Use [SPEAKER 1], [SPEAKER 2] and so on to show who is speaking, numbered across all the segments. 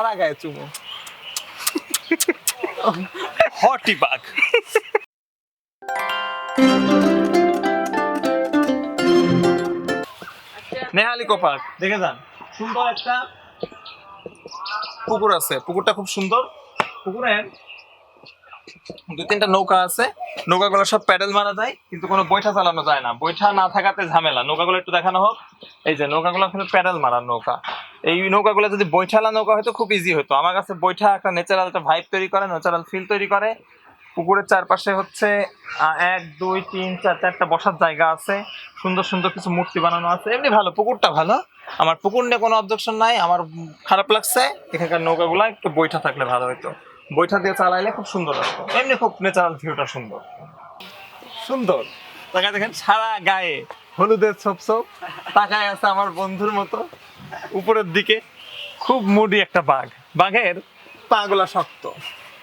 [SPEAKER 1] সারা গায়ে চুমু।
[SPEAKER 2] হটি বাঘ। নেহালিকো পার্ক দেখে যান। সুন্দর একটা পুকুর আছে। পুকুরটা খুব সুন্দর। পুকুরের দু তিনটা নৌকা আছে। নৌকাগুলো সব প্যাডেল মারা যায়, কিন্তু কোনো বৈঠা চালানো যায় না। বৈঠা না থাকাতে ঝামেলা। নৌকাগুলো একটু দেখানো হোক। এই যে, নৌকাগুলো কিন্তু প্যাডেল মারার নৌকা। এই নৌকাগুলো যদি বৈঠালা নৌকা হয়তো খুব ইজি হতো। আমার কাছে বৈঠা একটা ন্যাচারাল একটা ভাইব তৈরি করে ন্যাচারাল ফিল তৈরি করে। পুকুরের চারপাশে হচ্ছে এক, দুই, তিন, চার, চারটা বসার জায়গা আছে। সুন্দর সুন্দর কিছু মূর্তি বানানো আছে। এমনি ভালো, পুকুরটা ভালো। আমার পুকুর নিয়ে কোনো অবজেকশন নাই। আমার খারাপ লাগছে। এখানকার নৌকাগুলো একটু বৈঠা থাকলে ভালো হতো বৈঠা দিয়ে চালাইলে খুব সুন্দর লাগতো। এমনি খুব ন্যাচারাল ভিউটা সুন্দর। সুন্দর। তাকায় দেখেন, সারা গায়ে হলুদের ছোপ ছোপ। তাকায় আছে আমার বন্ধুর মতো। উপরের দিকে খুব মুডি একটা বাঘ। বাঘের পাগুলা শক্ত।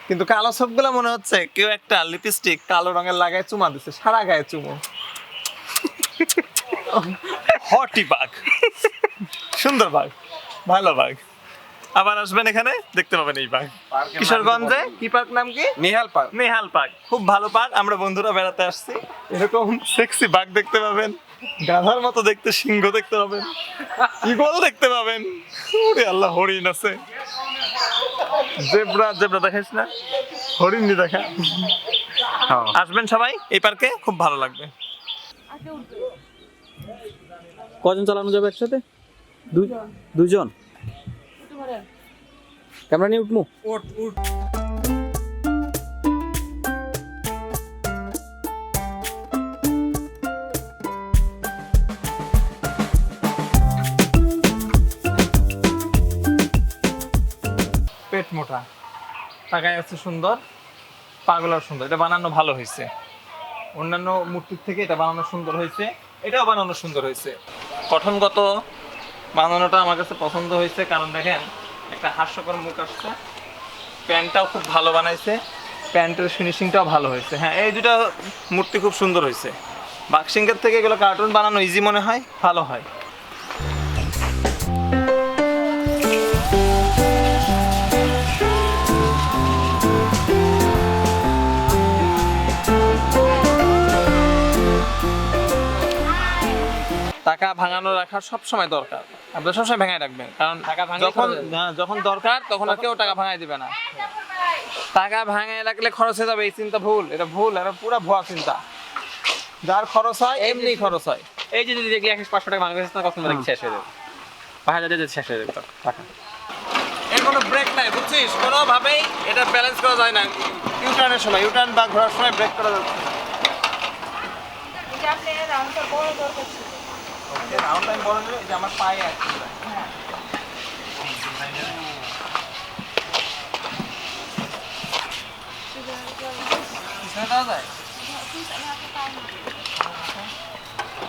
[SPEAKER 2] কিন্তু কালো ছোপগুলো মনে হচ্ছে কেউ একটা লিপস্টিক কালো রঙের লাগায় চুমা দিচ্ছে সারা গায়ে চুমু। হটি বাঘ। সুন্দর বাঘ ভালো বাঘ। আবার আসবেন এখানে দেখতে পাবেন এই বাঘ। কিশোরগঞ্জে কি পার্ক নাম কি?
[SPEAKER 1] নিহাল পার্ক।
[SPEAKER 2] নেহাল পার্ক। খুব ভালো পার্ক আমরা বন্ধুরা বেড়াতে আসছি। এরকম সেক্সি বাঘ দেখতে পাবেন। গাধার মতো দেখতে সিংহ দেখতে পাবেন। ইগল দেখতে পাবেন। ওরে আল্লাহ হরিণ আছে। জেব্রা জেব্রা দেখাইস না? হরিণ নি দেখা। আসবেন সবাই এই পার্কে? খুব ভালো লাগবে।
[SPEAKER 3] কজন চালানো যাবে একসাথে? দুজন ক্যামেরা নিয়ে উঠবো
[SPEAKER 1] উঠ উঠ।
[SPEAKER 2] মোটা। তাকায় আছে সুন্দর পাগলার সুন্দর। এটা বানানো ভালো হয়েছে। অন্যান্য মূর্তির থেকে এটা বানানো সুন্দর হয়েছে। এটাও বানানো সুন্দর হয়েছে। গঠনগত বানানোটা আমার কাছে পছন্দ হয়েছে, কারণ দেখেন, একটা হাস্যকর মুখ আসছে। প্যান্টটাও খুব ভালো বানাইছে। প্যান্টের ফিনিশিংটাও ভালো হয়েছে। হ্যাঁ এই দুটা মূর্তি খুব সুন্দর হয়েছে। বাক্সিংকের থেকে এগুলো কার্টুন বানানো ইজি মনে হয়, ভালো হয়। টাকা ভাঙানো রাখা সব সময় দরকার। আপনার সবসময় ভেঙায় রাখবেন। কারণ
[SPEAKER 3] টাকা
[SPEAKER 2] যখন যখন দরকার তখন আর কেউ টাকা ভাঙাই দিবে না। টাকা ভাঙায় রাখলে খরচ হয়ে যাবে এই চিন্তা ভুল এটা ভুল এটা পুরো ভুয়া চিন্তা। যার খরচ হয় এমনি খরচ হয়।
[SPEAKER 3] এই যে যদি দেখলি একশো পাঁচশো টাকা ভাঙা গেছে না কখন দেখি শেষ হয়ে যাবে। পাঁচ হাজার শেষ হয়ে যাবে টাকা।
[SPEAKER 2] এর কোনো ব্রেক নাই বুঝছিস? কোনোভাবেই এটা ব্যালেন্স করা যায় না। ইউটার্নের সময় ইউটার্ন বা ঘোরার সময় ব্রেক করা যাচ্ছে না।
[SPEAKER 4] এটা আপনি রাউন্ডটা বড় দরকার ছিল
[SPEAKER 2] ওকে রাউন্ড টাইম বড় হলে এই যে আমার পায়ে আছে পিছনে দেওয়া যায়